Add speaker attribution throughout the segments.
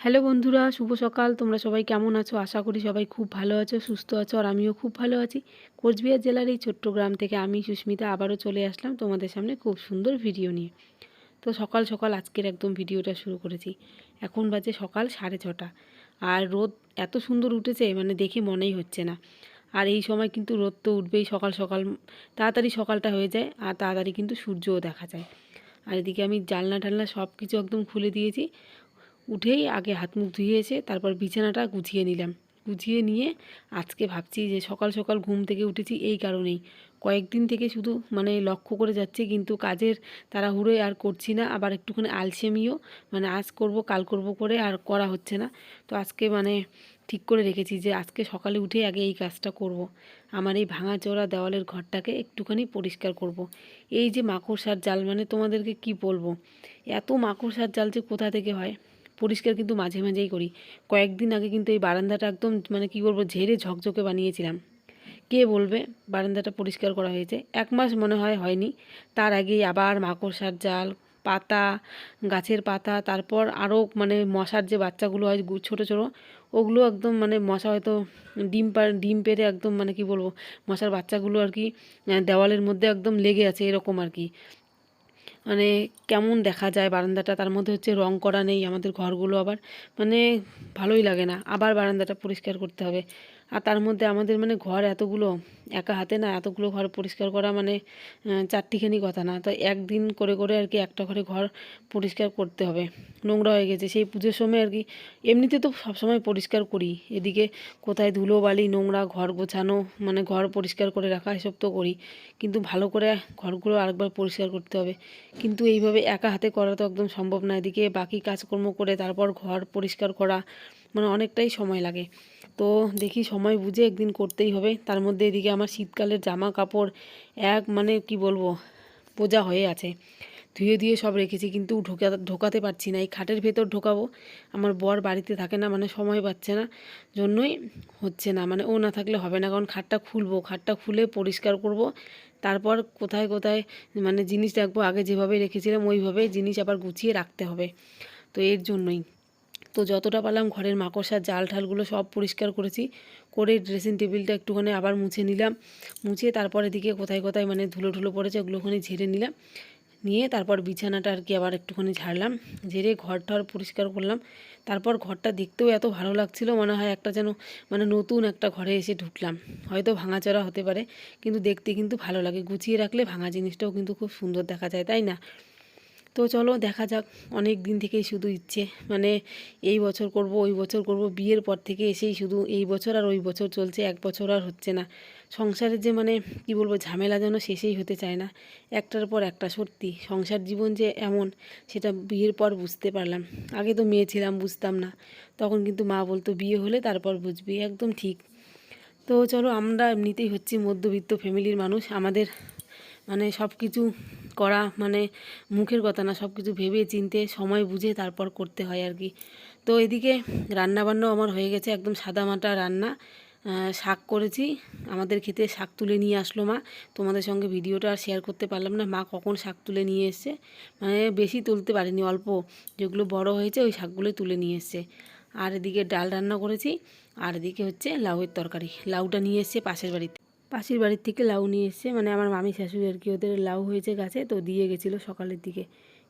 Speaker 1: Hello বন্ধুরা, শুভ সকাল। তোমরা সবাই কেমন আছো? আশা করি সবাই খুব ভালো আছো, সুস্থ আছো, আর আমিও খুব ভালো আছি। কোচবিহার জেলার এই ছোট্ট গ্রাম থেকে আমি সুস্মিতা আবারও চলে আসলাম তোমাদের সামনে খুব সুন্দর ভিডিও নিয়ে। তো সকাল সকাল আজকের একদম ভিডিওটা শুরু করেছি। এখন বাজে সকাল সাড়ে ছটা। আর রোদ এত সুন্দর উঠেছে মানে দেখে মনেই হচ্ছে না। আর এই সময় কিন্তু রোদ তো উঠবেই সকাল সকাল, তাড়াতাড়ি সকালটা হয়ে যায় আর তাড়াতাড়ি কিন্তু সূর্যও দেখা যায়। আর এদিকে আমি জানলা টালনা সব কিছু একদম খুলে দিয়েছি। উঠেই আগে হাত মুখ ধুয়ে এসে তারপর বিছানাটা গুছিয়ে নিলাম। গুছিয়ে নিয়ে আজকে ভাবছি যে সকাল সকাল ঘুম থেকে উঠেছি এই কারণেই। কয়েকদিন থেকে শুধু মানে লক্ষ্য করে যাচ্ছে কিন্তু কাজের তাড়াহুড়োয় আর করছি না, আবার একটুখানি আলসেমিও মানে আজ করব, কাল করব করে আর করা হচ্ছে না। তো আজকে মানে ঠিক করে রেখেছি যে আজকে সকালে উঠে আগে এই কাজটা করব। আমার এই ভাঙাচোরা দেওয়ালের ঘরটাকে একটুখানি পরিষ্কার করব। এই যে মাকড়সার জাল মানে তোমাদেরকে কি বলব? এত মাকড়সার জাল যে কোথা থেকে হয়? পরিষ্কার কিন্তু মাঝে মাঝেই করি। কয়েকদিন আগে কিন্তু এই বারান্দাটা একদম মানে কি বলব, ঝেড়ে ঝকঝকে বানিয়েছিলাম। কে বলবে? বারান্দাটা পরিষ্কার করা হয়েছে। এক মাস মনে হয় হয়নি। তার আগেই আবার মাকড়সার জাল, পাতা, গাছের পাতা, তারপর আরও মানে মশার যে বাচ্চাগুলো হয় ছোট ছোট, ওগুলো একদম মানে মশা হয়তো ডিম পা ডিম পেরে একদম মানে কি বলব, মশার বাচ্চাগুলো আর কি দেওয়ালের মধ্যে একদম লেগে আছে এরকম আর কি। মানে কেমন দেখা যায় বারান্দাটা, তার মধ্যে হচ্ছে রং করা নেই আমাদের ঘরগুলো আবার। মানে ভালোই লাগে না, আবার বারান্দাটা পরিষ্কার করতে হবে। আর তার মধ্যে আমাদের মানে ঘর এতগুলো, একা হাতে না এতগুলো ঘর পরিষ্কার করা মানে চারটিখানি কথা না। তো একদিন করে করে আর কি একটা ঘরে ঘর পরিষ্কার করতে হবে। নোংরা হয়ে গেছে। সেই পুজোর সময় আর কি এমনিতে তো সবসময় পরিষ্কার করি। এদিকে কোথায় ধুলো বালি, নোংরা ঘর গোছানো মানে ঘর পরিষ্কার করে রাখা, এসব তো করি। কিন্তু ভালো করে ঘরগুলো আরেকবার পরিষ্কার করতে হবে। কিন্তু এইভাবে একা হাতে করা তো একদম সম্ভব না। এদিকে বাকি কাজকর্ম করে তারপর ঘর পরিষ্কার করা মানে অনেকটাই সময় লাগে। তো দেখি সময় বুঝে একদিন করতেই হবে। তার মধ্যে এদিকে আমার শীতকালের জামা কাপড় এক মানে কি বলব, বোঝা হয়ে আছে। ধুয়ে ধুয়ে সব রেখেছি কিন্তু ঢোকা, ঢোকাতে পারছি না। এই খাটের ভেতর ঢোকাবো, আমার বর বাড়িতে থাকে না মানে সময় পাচ্ছে না, জন্যই হচ্ছে না। মানে ও না থাকলে হবে না, কারণ খাটটা খুলবো, খাটটা খুলে পরিষ্কার করব। তারপর কোথায় কোথায় মানে জিনিস রাখব, আগে যেভাবে রেখেছিলাম ওইভাবে জিনিস আবার গুছিয়ে রাখতে হবে। তো এর জন্যই। তো যতটা পারলাম ঘরের মাকড়সার জাল ঠালগুলো সব পরিষ্কার করেছি। করে ড্রেসিং টেবিলটা একটুখানি আবার মুছে নিলাম। মুছে তারপর এদিকে কোথায় কোথায় মানে ধুলো ধুলো পড়েছে ওগুলোখানি ঝেড়ে নিলাম। নিয়ে তারপর বিছানাটা আর কি আবার একটুখানি ঝাড়লাম। ঝেড়ে ঘর টর পরিষ্কার করলাম। তারপর ঘরটা দেখতেও এত ভালো লাগছিল, মনে হয় একটা যেন মানে নতুন একটা ঘরে এসে ঢুকলাম। হয়তো ভাঙাচড়া হতে পারে, কিন্তু দেখতে কিন্তু ভালো লাগে। গুছিয়ে রাখলে ভাঙা জিনিসটাও কিন্তু খুব সুন্দর দেখা যায়, তাই না? তো চলো দেখা যাক, অনেক দিন থেকেই শুধু ইচ্ছে। মানে এই বছর করব, ওই বছর করব, বিয়ের পর থেকে এসেই শুধু এই বছর আর ওই বছর চলছে, এক বছর আর হচ্ছে না। সংসারের যে মানে কি বলব, ঝামেলা যেন শেষেই হতে চায় না। একটার পর একটা সত্যি, সংসার জীবন যে এমন, সেটা বিয়ের পর বুঝতে পারলাম। আগে তো মেয়ে ছিলাম, বুঝতাম না। তখন কিন্তু মা বলতো, বিয়ে হলে তারপর বুঝবি। একদম ঠিক। তো চলো, আমরা এমনিতেই হচ্ছি মধ্যবিত্ত ফ্যামিলির মানুষ। আমাদের মানে সব কিছু করা মানে মুখের কথা না সব কিছু ভেবে চিনতে সময় বুঝে তারপর করতে হয় আর কি। তো এদিকে রান্নাবান্নাও আমার হয়ে গেছে, একদম সাদামাটা রান্না। শাক করেছি, আমাদের খেতে শাক তুলে নিয়ে আসলো মা। তোমাদের সঙ্গে ভিডিওটা আর শেয়ার করতে পারলাম না, মা কখন শাক তুলে নিয়ে এসছে। মানে বেশি তুলতে পারিনি, অল্প। যেগুলো বড় হয়েছে, ওই শাকগুলো তুলে নিয়ে এসছে। আর এদিকে ডাল রান্না করেছি, আর এদিকে হচ্ছে লাউয়ের তরকারি। লাউটা নিয়ে এসছে পাশের বাড়িতে। পাশের বাড়ির থেকে লাউ নিয়ে এসছে। মানে আমার মামি শাশুড়ি আর কি, ওদের লাউ হয়েছে গাছে, তো দিয়ে গেছিল সকালের দিকে।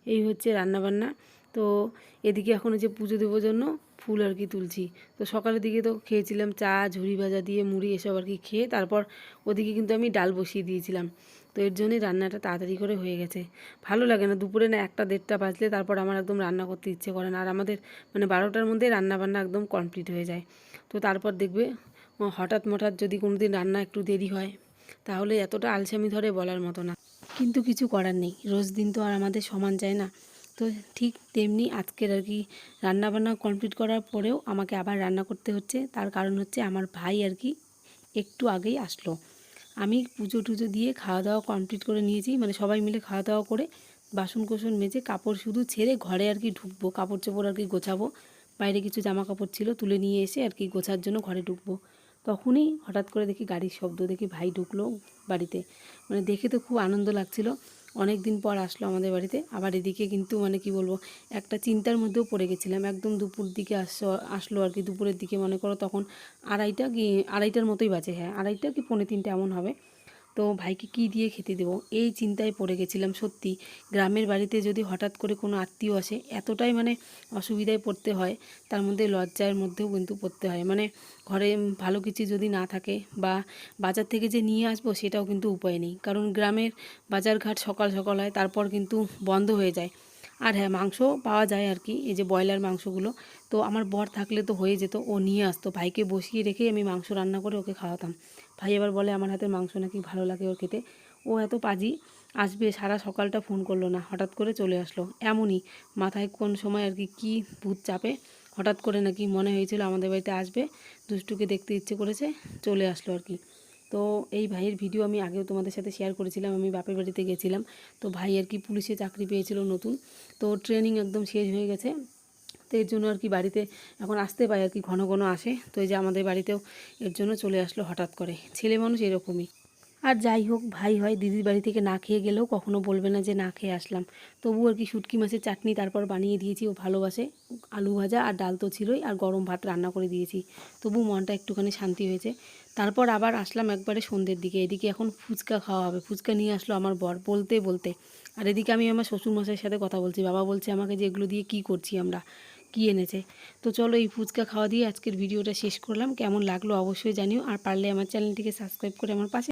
Speaker 1: এই হচ্ছে রান্নাবান্না। তো এদিকে এখন যে পুজো দেবো জন্য ফুল আর কি তুলছি। তো সকালের দিকে তো খেয়েছিলাম চা, ঝুড়ি ভাজা দিয়ে মুড়ি, এসব আর কি খেয়ে তারপর ওদিকে কিন্তু আমি ডাল বসিয়ে দিয়েছিলাম। তো এর জন্যই রান্নাটা তাড়াতাড়ি করে হয়ে গেছে। ভালো লাগে না, দুপুরে না একটা দেড়টা বাজলে তারপর আমার একদম রান্না করতে ইচ্ছে করে না। আর আমাদের মানে বারোটার মধ্যে রান্নাবান্না একদম কমপ্লিট হয়ে যায়। তো তারপর দেখবে হঠাৎ মঠাৎ যদি কোনো দিন রান্না একটু দেরি হয়, তাহলে এতটা আলসামি ধরে বলার মতো না। কিন্তু কিছু করার নেই, রোজ দিন তো আর আমাদের সমান যায় না। তো ঠিক তেমনি আজকের আর কি রান্নাবান্না কমপ্লিট করার পরেও আমাকে আবার রান্না করতে হচ্ছে। তার কারণ হচ্ছে আমার ভাই আর কি একটু আগেই আসলো। আমি পুজো টুজো দিয়ে খাওয়া দাওয়া কমপ্লিট করে নিয়েছি মানে সবাই মিলে খাওয়া দাওয়া করে বাসন কোসন মেজে কাপড় শুধু ছেড়ে ঘরে আর কি ঢুকবো কাপড় চোপড় আর কি গোছাবো। বাইরে কিছু জামা কাপড় ছিল তুলে নিয়ে এসে আর কি গোছার জন্য ঘরে ঢুকবো। তখনই হঠাৎ করে দেখি গাড়ির শব্দ, দেখি ভাই ঢুকলো বাড়িতে। মানে দেখে তো খুব আনন্দ লাগছিল। অনেক দিন পর আসলো আমাদের বাড়িতে। আবার এদিকে কিন্তু মানে কি বলব, একটা চিন্তার মধ্যেও পড়ে গেছিলাম। একদম দুপুর দিকে আসলো আসলো আর কি। দুপুরের দিকে মনে করো তখন আড়াইটা কি, আড়াইটার মতোই বাজে হ্যাঁ। আড়াইটা কি, পৌনে তিনটে এমন হবে। তো ভাইকে কি দিয়ে খেতে দেবো? এই চিন্তায় পড়ে গেছিলাম, সত্যি। গ্রামের বাড়িতে যদি হঠাৎ করে কোনো আত্মীয় আসে, এতটাই মানে অসুবিধায় পড়তে হয়। তার মধ্যে লজ্জার মধ্যেও কিন্তু পড়তে হয়। মানে ঘরে ভালো কিছু যদি না থাকে বা বাজার থেকে যে নিয়ে আসব, সেটাও কিন্তু উপায় নেই। কারণ গ্রামের বাজারঘাট সকাল সকাল হয়, তারপর কিন্তু বন্ধ হয়ে যায়। আর হ্যাঁ মাংস পাওয়া যায় আর কি এই যে ব্রয়লার মাংসগুলো। তো আমার বর থাকলে তো হয়ে যেত, ও নিয়ে আসতো। ভাইকে বসিয়ে রেখেই আমি মাংস রান্না করে ওকে খাওয়াতাম। ভাই এবার বলে, আমার হাতের মাংস নাকি ভালো লাগে ওর খেতে? ও এত পাজি, আসবে, সারা সকালটা ফোন করল না, হঠাৎ করে চলে আসলো। এমনই, মাথায় কোন সময় আর কি কী ভূত চাপে, হঠাৎ করে নাকি মনে হয়েছিল আমাদের বাড়িতে আসবে, দুষ্টুকে দেখতে ইচ্ছে করেছে, চলে আসলো আর কি তো এই ভাইয়ের ভিডিও আমি আগেও তোমাদের সাথে শেয়ার করেছিলাম, আমি বাপের বাড়িতে গেছিলাম। তো ভাই আর কি পুলিশে চাকরি পেয়েছিল নতুন। তো ট্রেনিং একদম শেষ হয়ে গেছে। তো এর জন্য আর কি বাড়িতে এখন আসতে পারে আর কি, ঘন ঘন আসে। তো এই যে আমাদের বাড়িতেও এর জন্য চলে আসলো হঠাৎ করে। ছেলে মানুষ এরকমই। আর যাই হোক, ভাই হয়, দিদির বাড়ি থেকে না খেয়ে গেলেও কখনো বলবে না যে না খেয়ে আসলাম। তবু আর কি শুটকি মাছের চাটনি তারপর বানিয়ে দিয়েছি, ও ভালোবাসে। আলু ভাজা আর ডাল তো ছিলই, আর গরম ভাত রান্না করে দিয়েছি। তবু মনটা একটুখানি শান্তি হয়েছে। তারপর আবার আসলাম একবারে সন্ধ্যের দিকে। এদিকে এখন ফুচকা খাওয়া হবে। ফুচকা নিয়ে আসলো আমার বর বলতে বলতে। আর এদিকে আমি আমার শ্বশুরমশাইয়ের সাথে কথা বলছি। বাবা বলছে আমাকে যে এগুলো দিয়ে কী করছি আমরা, কী এনেছে। তো চলো এই ফুচকা খাওয়া দিয়ে আজকের ভিডিওটা শেষ করলাম। কেমন লাগল অবশ্যই জানিও। আর পারলে আমার চ্যানেলটিকে সাবস্ক্রাইব করে আমার পাশে